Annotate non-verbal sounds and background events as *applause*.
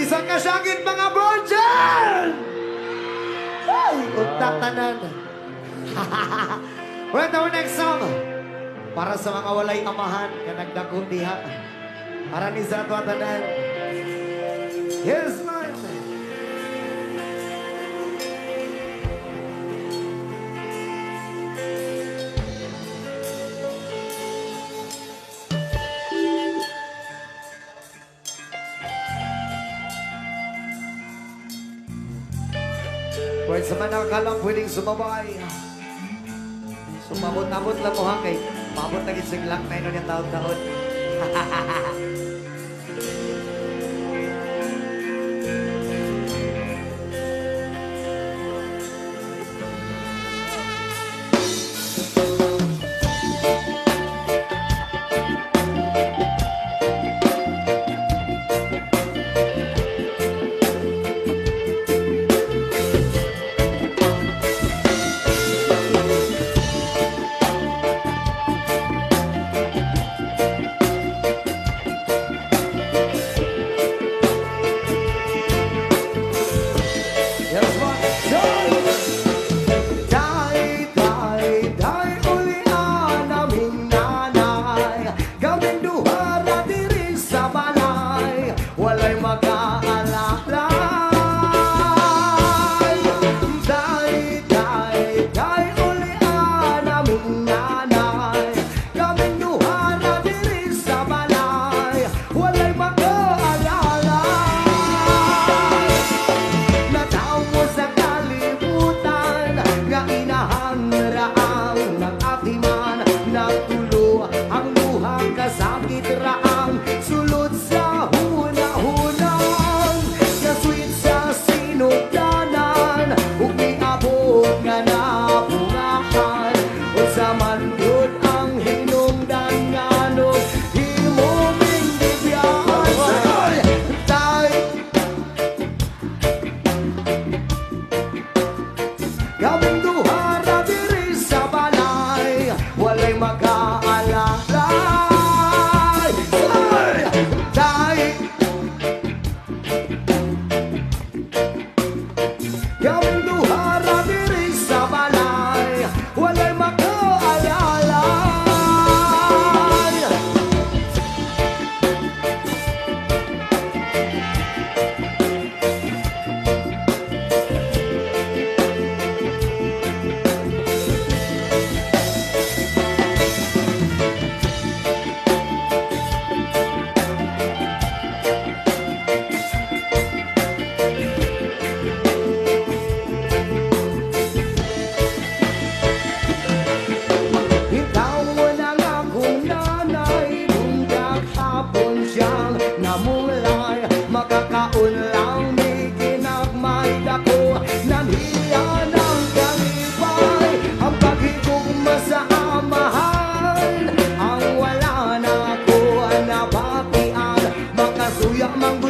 Isang kasyangit mga virgin! Ay, utak tanan. Well, our next song. Para sa mga walay amahan na nagdakong diha. Para ni sa ato tanan. Yes, Kung sa man nakakalang pwedeng sumabay. Sumabot-abot lang mo ha kay mabot na gisiglang na ino niya taon-taon. *laughs* งาน hapon siyang namulay Makakaon lang may ginagmay dako Nanhiya ng kalibay Ang paghigugma sa amahan Ang wala na ko nabakian Makasuya manggod sa